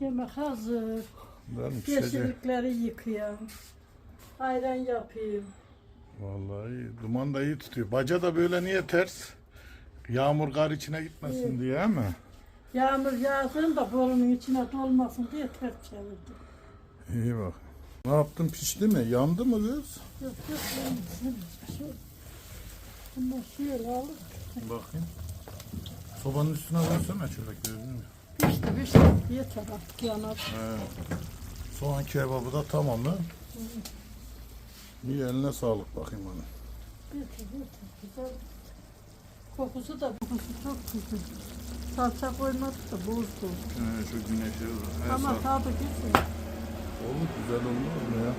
Yemek hazır. Ben pişecek. Yeşillikleri yıkayayım. Ayran yapayım. Vallahi. Duman da iyi tutuyor. Baca da böyle niye ters? Yağmur kar içine gitmesin Evet. diye mi? Yağmur yağsın da borunun içine dolmasın diye ters çevirdim. İyi bak. Ne yaptın pişti mi? Yandı mı kız? Yok yok olmasın. Şu, bunu şöyle alıp Bakayım. Sobanın üstüne koysana şöyle gözünü. Pişti pişti. Yeter artık yanar. He. Soğan kebabı da tamamı. İyi eline sağlık bakayım bana. Yeter yeter. Güzel. Kokusu da kokusu çok güzel. Salça koymadık da bozdu. He, şu güneşe Ama tadı güzel. Olur güzel olmaz mı ya?